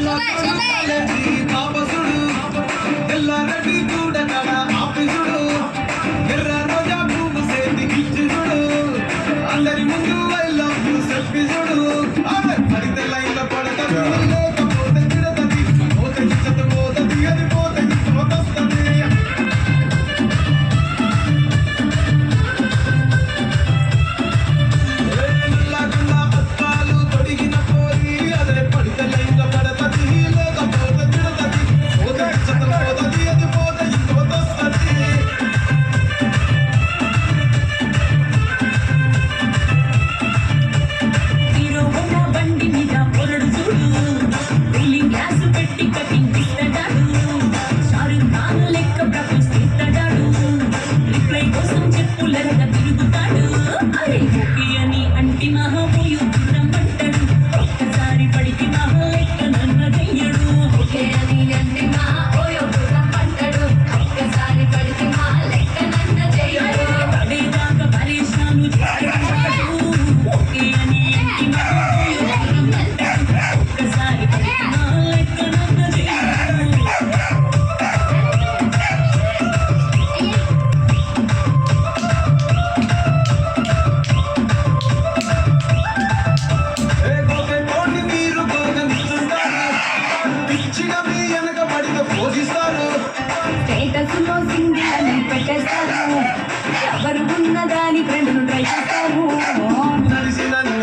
准备，准备。Boleh, nanti. ఉన్నదాని ప్రేమను try చేస్తారు నడిచినన్ని